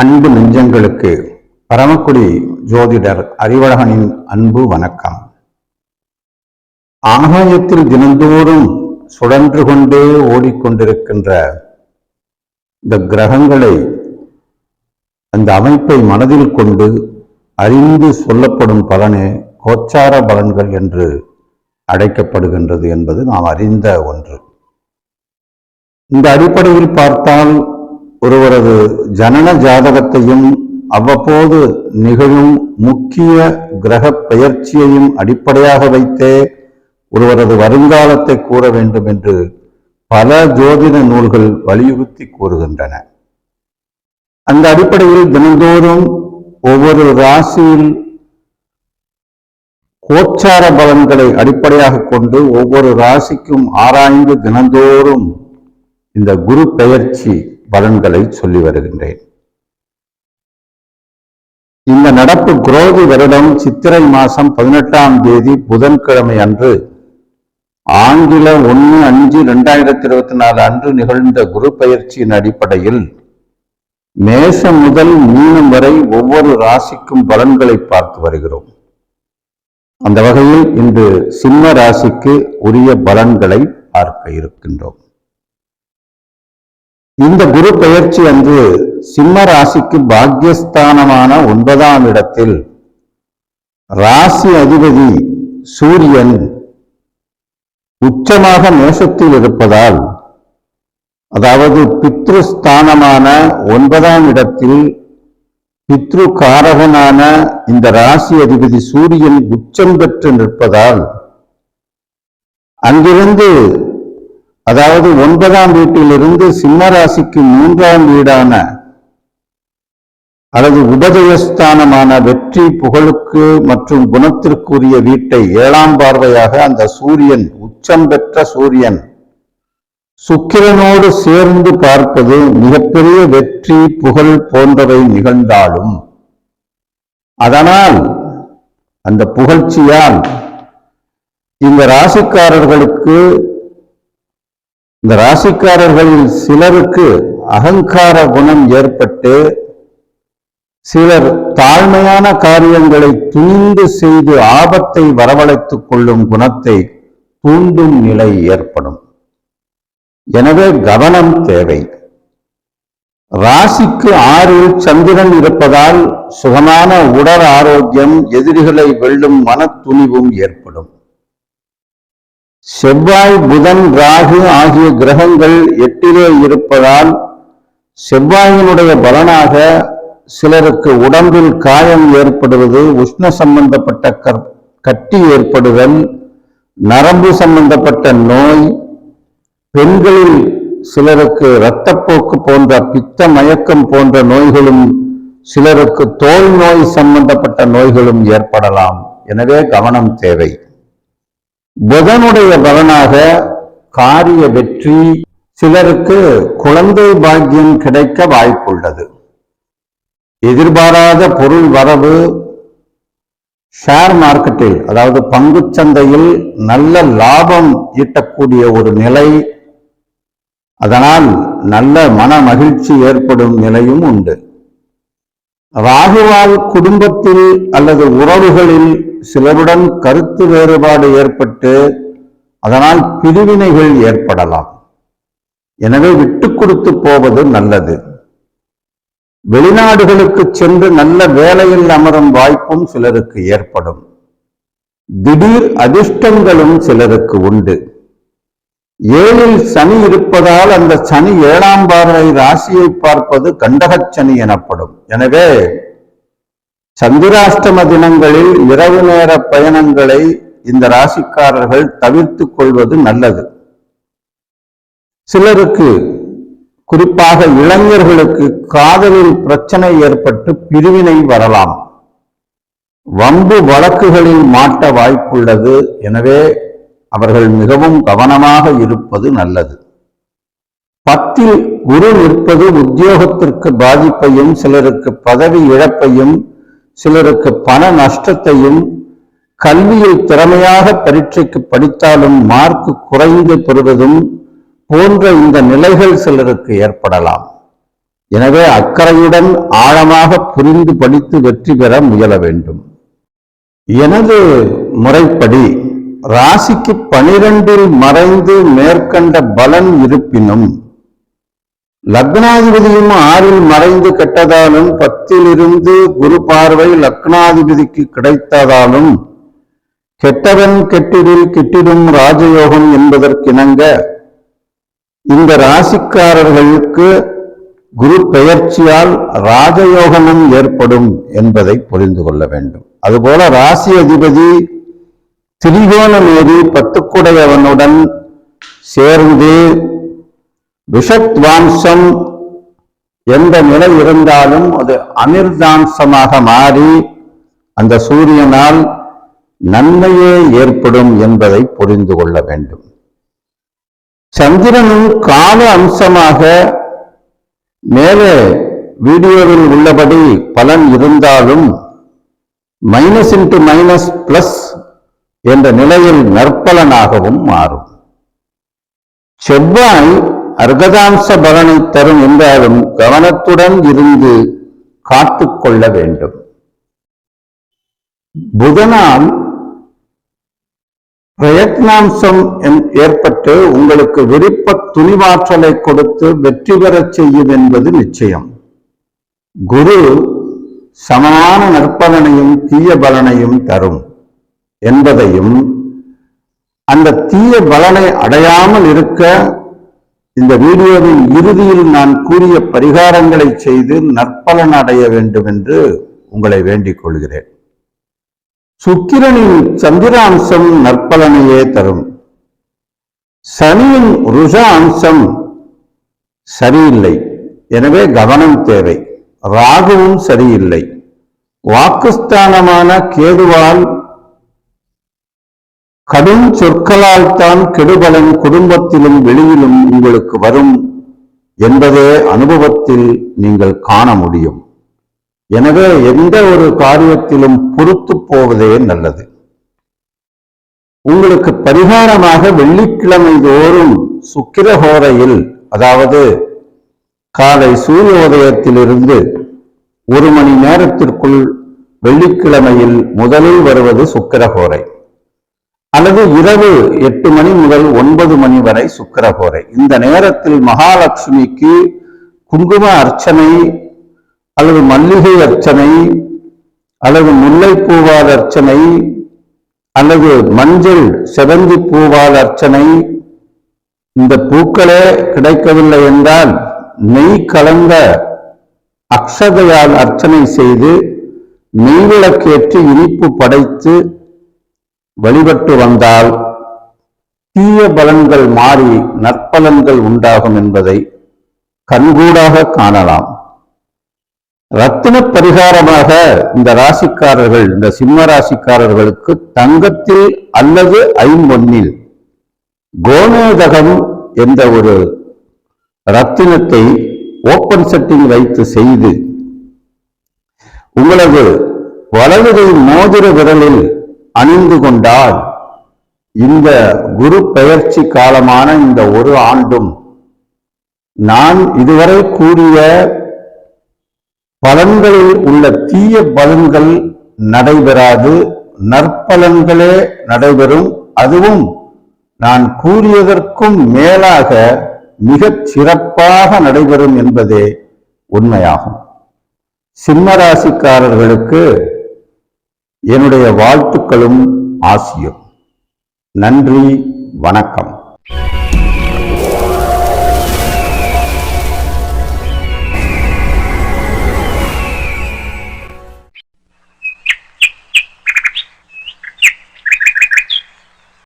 அன்பு நெஞ்சங்களுக்கு பரமக்குடி ஜோதிடர் அறிவழகனின் அன்பு வணக்கம். ஆகாயத்தில் தினந்தோறும் சுழன்று கொண்டே ஓடிக்கொண்டிருக்கின்ற இந்த கிரகங்களை அந்த அமைப்பை மனதில் கொண்டு அறிந்து சொல்லப்படும் பலனே கோச்சார பலன்கள் என்று அழைக்கப்படுகின்றது என்பது நாம் அறிந்த ஒன்று. இந்த அடிப்படையில் பார்த்தால் ஒருவரது ஜனன ஜாதகத்தையும் அவ்வப்போது நிகழும் முக்கிய கிரக பெயர்ச்சியையும் அடிப்படையாக வைத்தே ஒருவரது வருங்காலத்தை கூற வேண்டும் என்று பல ஜோதிட நூல்கள் வலியுறுத்தி கூறுகின்றன. அந்த அடிப்படையில் தினந்தோறும் ஒவ்வொரு ராசியில் கோச்சார பலன்களை அடிப்படையாக கொண்டு ஒவ்வொரு ராசிக்கும் ஆராய்ந்து தினந்தோறும் இந்த குரு பெயர்ச்சி பலன்களை சொல்லி வருகின்றேன். இந்த நடப்பு குரோதி வருடம் சித்திரை மாசம் பதினெட்டாம் தேதி புதன்கிழமை அன்று ஆங்கில ஒன்று அஞ்சு ரெண்டாயிரத்தி இருபத்தி நாலு அன்று நிகழ்ந்த குரு பயிற்சியின் அடிப்படையில் மேசம் முதல் மீனம் வரை ஒவ்வொரு ராசிக்கும் பலன்களை பார்த்து வருகிறோம். அந்த வகையில் இன்று சிம்ம ராசிக்கு உரிய பலன்களை பார்க்க இருக்கின்றோம். இந்த குரு பெயர்ச்சி அன்று சிம்ம ராசிக்கு பாக்யஸ்தானமான ஒன்பதாம் இடத்தில் ராசி அதிபதி சூரியன் உச்சமாக மேஷத்தில் இருப்பதால் அதாவது பித்ருஸ்தானமான ஒன்பதாம் இடத்தில் பித்ரு காரகனான இந்த ராசி அதிபதி சூரியன் உச்சம் பெற்று நிற்பதால் அங்கிருந்து அதாவது ஒன்பதாம் வீட்டிலிருந்து சிம்ம ராசிக்கு மூன்றாம் வீடான அல்லது உபதயஸ்தானமான வெற்றி புகழுக்கு மற்றும் குணத்திற்குரிய வீட்டை ஏழாம் பார்வையாக அந்த சூரியன் உச்சம் பெற்ற சூரியன் சுக்கிரனோடு சேர்ந்து பார்ப்பது மிகப்பெரிய வெற்றி புகழ் போன்றவை நிகழ்ந்தாலும். அதனால் அந்த புகழ்ச்சியால் இந்த ராசிக்காரர்களுக்கு இந்த ராசிக்காரர்களில் சிலருக்கு அகங்கார குணம் ஏற்பட்டு சிலர் தாழ்மையான காரியங்களை துணிந்து செய்து ஆபத்தை வரவழைத்துக் கொள்ளும் குணத்தை தூண்டும் நிலை ஏற்படும். எனவே கவனம் தேவை. ராசிக்கு ஆறில் சந்திரன் இருப்பதால் சுகமான உடல் ஆரோக்கியம் எதிரிகளை வெல்லும் மன துணிவும் ஏற்படும். செவ்வாய் புதன் ராகு ஆகிய கிரகங்கள் எட்டிலே இருப்பதால் செவ்வாயினுடைய பலனாக சிலருக்கு உடம்பில் காயம் ஏற்படுவது உஷ்ண சம்பந்தப்பட்ட கட்டி ஏற்படுதல் நரம்பு சம்பந்தப்பட்ட நோய் பெண்களில் சிலருக்கு இரத்தப்போக்கு போன்ற பித்த மயக்கம் போன்ற நோய்களும் சிலருக்கு தோல் நோய் சம்பந்தப்பட்ட நோய்களும் ஏற்படலாம். எனவே கவனம் தேவை. புதனுடைய பலனாக காரிய வெற்றி சிலருக்கு குழந்தை பாக்கியம் கிடைக்க வாய்ப்புள்ளது. எதிர்பாராத பொருள் வரவு ஷேர் மார்க்கெட்டில் அதாவது பங்கு சந்தையில் நல்ல லாபம் ஈட்டக்கூடிய ஒரு நிலை அதனால் நல்ல மன மகிழ்ச்சி ஏற்படும் நிலையும் உண்டு. ராகுவால் குடும்பத்தில் அல்லது உறவுகளில் சிலருடன் கருத்து வேறுபாடு ஏற்பட்டு அதனால் பிரிவினைகள் ஏற்படலாம். எனவே விட்டு கொடுத்து போவது நல்லது. வெளிநாடுகளுக்கு சென்று நல்ல வேலையில் அமரும் வாய்ப்பும் சிலருக்கு ஏற்படும். திடீர் அதிர்ஷ்டங்களும் சிலருக்கு உண்டு. ஏழில் சனி இருப்பதால் அந்த சனி ஏழாம் பார்வை ராசியை பார்ப்பது கண்டகச் சனி எனப்படும். எனவே சந்திராஷ்டம தினங்களில் இரவு நேர பயணங்களை இந்த ராசிக்காரர்கள் தவிர்த்து கொள்வது நல்லது. சிலருக்கு குறிப்பாக இளைஞர்களுக்கு காதலில் பிரச்சனை ஏற்பட்டு பிரிவினை வரலாம். வம்பு வழக்குகளில் மாட்ட வாய்ப்புள்ளது. எனவே அவர்கள் மிகவும் கவனமாக இருப்பது நல்லது. பத்தில் குரு நிற்பது உத்தியோகத்திற்கு பாதிப்பையும் சிலருக்கு பதவி இழப்பையும் சிலருக்கு பண நஷ்டத்தையும் கல்வியில் திறமையாக பரீட்சைக்கு படித்தாலும் மார்க் குறைந்து பெறுவதும் போன்ற இந்த நிலைகள் சிலருக்கு ஏற்படலாம். எனவே அக்கறையுடன் ஆழமாக புரிந்து படித்து வெற்றி பெற முயல வேண்டும். எனது முறைப்படி ராசிக்கு பனிரெண்டில் மறைந்து மேற்கண்ட பலன் இருப்பினும் லக்னாதிபதியும் ஆறில் மறைந்து கெட்டதாலும் பத்திலிருந்து குரு பார்வை லக்னாதிபதிக்கு கிடைத்ததாலும் கெட்டவன் கெட்டிடில் கிட்டிடும் ராஜயோகம் என்பதற்கிணங்க இந்த ராசிக்காரர்களுக்கு குரு பெயர்ச்சியால் ராஜயோகமும் ஏற்படும் என்பதை புரிந்து கொள்ள வேண்டும். அதுபோல ராசி அதிபதி திரிகோணமேறி பத்துக்குடையவனுடன் சேர்ந்து விஷத்வாம்சம் எந்த நிலை இருந்தாலும் அது அமிர்தாம்சமாக மாறி அந்த சூரியனால் நன்மையே ஏற்படும் என்பதை புரிந்து கொள்ள வேண்டும். சந்திரனும் கால அம்சமாக மேலே வீடியோவில் உள்ளபடி பலன் இருந்தாலும் மைனஸ் இன்டு மைனஸ் பிளஸ் என்ற நிலையில் நற்பலனாகவும் மாறும். செவ்வாய் அர்கதாம்ச பலனை தரும் என்றாலும் கவனத்துடன் இருந்து காத்துக்கொள்ள வேண்டும். புதனால் பிரயத்னாம்சம் ஏற்பட்டு உங்களுக்கு விருப்ப துணிவாற்றலை கொடுத்து வெற்றி பெறச் செய்யும் என்பது நிச்சயம். குரு சமமான நற்பலனையும் தீய பலனையும் தரும் என்பதையும் அந்த தீய பலனை அடையாமல் இருக்க இந்த வீடியோவின் இறுதியில் நான் கூறிய பரிகாரங்களை செய்து நற்பலன் அடைய வேண்டும் என்று உங்களை வேண்டிக் கொள்கிறேன். சுக்கிரனின் சந்திர அம்சம் நற்பலனையே தரும். சனியின் ருஷ அம்சம் சரியில்லை. எனவே கவனம் தேவை. ராகுவும் சரியில்லை. வாக்குஸ்தானமான கேதுவால் கடும் சொற்களால் தான் கெடுபலன் குடும்பத்திலும் வெளியிலும் உங்களுக்கு வரும் என்பதே அனுபவத்தில் நீங்கள் காண முடியும். எனவே எந்த ஒரு காரியத்திலும் பொறுத்து போவதே நல்லது. உங்களுக்கு பரிகாரமாக வெள்ளிக்கிழமை தோறும் சுக்கிரஹோரையில் அதாவது காலை சூரியோதயத்திலிருந்து ஒரு மணி நேரத்திற்குள் வெள்ளிக்கிழமையில் முதலில் வருவது சுக்கிரஹோரை. அல்லது இரவு எட்டு மணி முதல் ஒன்பது மணி வரை சுக்கரகோரை இந்த நேரத்தில் மகாலட்சுமிக்கு குங்கும அர்ச்சனை அல்லது மல்லிகை அர்ச்சனை அல்லது முல்லைப்பூவால் அர்ச்சனை அல்லது மஞ்சள் செவந்தி பூவால் அர்ச்சனை இந்த பூக்களே கிடைக்கவில்லை என்றால் நெய் கலந்த அக்ஷதையால் அர்ச்சனை செய்து நெய்விளக்கேற்று இனிப்பு படைத்து வழிபட்டு வந்தால் தீய பலன்கள் மாறி நற்பலன்கள் உண்டாகும் என்பதை கண்கூடாக காணலாம். ரத்தின பரிகாரமாக இந்த ராசிக்காரர்கள் இந்த சிம்ம ராசிக்காரர்களுக்கு தங்கத்தில் அல்லது ஐம்பொன்னில் கோமேதகம் என்ற ஒரு ரத்தினத்தை ஓப்பன் செட்டிங் வைத்து செய்து உங்களது வலதுகை மோதிர விரலில் அணிந்து கொண்டால் இந்த குரு பெயர்ச்சி காலமான இந்த ஒரு ஆண்டும் நான் இதுவரை கூறிய பலன்களில் உள்ள தீய பலன்கள் நடைபெறாது. நற்பலன்களே நடைபெறும். அதுவும் நான் கூறியதற்கும் மேலாக மிகச் சிறப்பாக நடைபெறும் என்பதே உண்மையாகும். சிம்மராசிக்காரர்களுக்கு என்னுடைய வாழ்த்துக்களும் ஆசியும். நன்றி வணக்கம்.